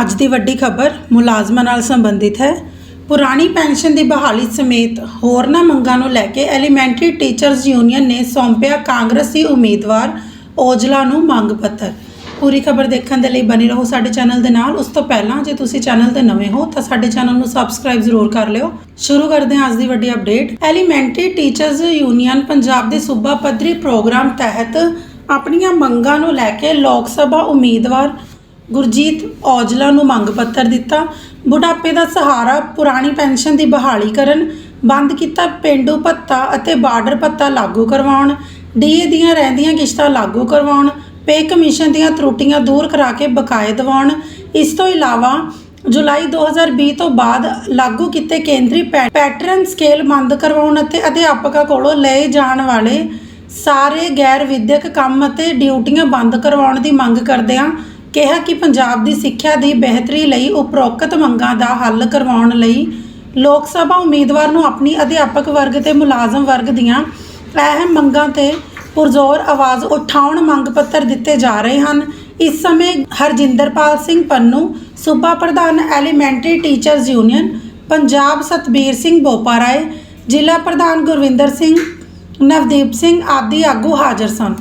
ਅੱਜ ਦੀ ਵੱਡੀ ਖਬਰ ਮੁਲਾਜ਼ਮਾਂ ਨਾਲ ਸੰਬੰਧਿਤ ਹੈ। ਪੁਰਾਣੀ ਪੈਨਸ਼ਨ ਦੀ ਬਹਾਲੀ ਸਮੇਤ ਹੋਰਨਾਂ ਮੰਗਾਂ ਨੂੰ ਲੈ ਕੇ ਐਲੀਮੈਂਟਰੀ ਟੀਚਰਸ ਯੂਨੀਅਨ ਨੇ ਸੌਂਪਿਆ ਕਾਂਗਰਸੀ ਉਮੀਦਵਾਰ ਔਜਲਾ ਨੂੰ ਮੰਗ ਪੱਤਰ। ਪੂਰੀ ਖਬਰ ਦੇਖਣ ਦੇ ਲਈ ਬਣੇ ਰਹੋ ਸਾਡੇ ਚੈਨਲ ਦੇ ਨਾਲ। ਉਸ ਤੋਂ ਪਹਿਲਾਂ ਜੇ ਤੁਸੀਂ ਚੈਨਲ ਤੇ ਨਵੇਂ ਹੋ ਤਾਂ ਸਾਡੇ ਚੈਨਲ ਨੂੰ ਸਬਸਕ੍ਰਾਈਬ ਜ਼ਰੂਰ ਕਰ ਲਿਓ। ਸ਼ੁਰੂ ਕਰਦੇ ਹਾਂ ਅੱਜ ਦੀ ਵੱਡੀ update. Elementary teachers union Punjab ਦੇ ਸੂਬਾ ਪੱਧਰੀ ਪ੍ਰੋਗਰਾਮ ਤਹਿਤ ਆਪਣੀਆਂ ਮੰਗਾਂ ਨੂੰ ਲੈ ਕੇ ਲੋਕ ਸਭਾ ਉਮੀਦਵਾਰ ਗੁਰਜੀਤ ਔਜਲਾ ਨੂੰ ਮੰਗ ਪੱਤਰ ਦਿੱਤਾ। ਬੁਢਾਪੇ ਦਾ ਸਹਾਰਾ, ਪੁਰਾਣੀ ਪੈਨਸ਼ਨ ਦੀ ਬਹਾਲੀ ਕਰਨ, ਬੰਦ ਕੀਤਾ ਪਿੰਡੂ ਭੱਤਾ ਅਤੇ ਬਾਰਡਰ ਭੱਤਾ ਲਾਗੂ ਕਰਵਾਉਣ। ਡੀਏ ਦੀਆਂ ਰਹਿੰਦੀਆਂ ਕਿਸ਼ਤਾਂ ਲਾਗੂ ਕਰਵਾਉਣ, ਪੇ ਕਮਿਸ਼ਨ ਦੀਆਂ ਤਰੁੱਟੀਆਂ ਦੂਰ ਕਰਾ ਕੇ ਬਕਾਏ ਦਿਵਾਉਣ। ਇਸ ਤੋਂ ਇਲਾਵਾ ਜੁਲਾਈ 2020 ਤੋਂ ਬਾਅਦ ਲਾਗੂ ਕੀਤੇ ਕੇਂਦਰੀ ਪੈ- ਪੈਟਰਨ ਸਕੇਲ ਬੰਦ ਕਰਵਾਉਣ ਅਤੇ ਅਧਿਆਪਕਾਂ ਕੋਲੋਂ ਲਏ ਜਾਣ ਵਾਲੇ ਸਾਰੇ ਗੈਰ ਵਿਦਿਅਕ ਕੰਮ ਅਤੇ ਡਿਊਟੀਆਂ ਬੰਦ ਕਰਵਾਉਣ ਦੀ ਮੰਗ ਕਰਦਿਆਂ ਕਿਹਾ ਕਿ ਪੰਜਾਬ ਦੀ ਸਿੱਖਿਆ ਦੀ ਬਿਹਤਰੀ ਲਈ ਉਪਰੋਕਤ ਮੰਗਾਂ ਦਾ ਹੱਲ ਕਰਵਾਉਣ ਲਈ ਲੋਕ ਸਭਾ ਉਮੀਦਵਾਰ ਨੂੰ ਆਪਣੀ ਅਧਿਆਪਕ ਵਰਗ ਤੇ ਮੁਲਾਜ਼ਮ ਵਰਗ ਦੀਆਂ ਅਹਿਮ ਮੰਗਾਂ ਤੇ ਪੁਰਜ਼ੋਰ ਆਵਾਜ਼ ਉਠਾਉਣ ਮੰਗ ਪੱਤਰ ਦਿੱਤੇ ਜਾ ਰਹੇ ਹਨ। ਇਸ ਸਮੇਂ ਹਰਜਿੰਦਰਪਾਲ ਸਿੰਘ ਪੰਨੂ, ਸੂਬਾ ਪ੍ਰਧਾਨ elementary teachers union, Punjab Satbir Singh Boparai, ਜ਼ਿਲ੍ਹਾ ਪ੍ਰਧਾਨ ਗੁਰਵਿੰਦਰ ਸਿੰਘ, ਨਵਦੀਪ ਸਿੰਘ ਆਦਿ ਆਗੂ ਹਾਜ਼ਰ ਸਨ।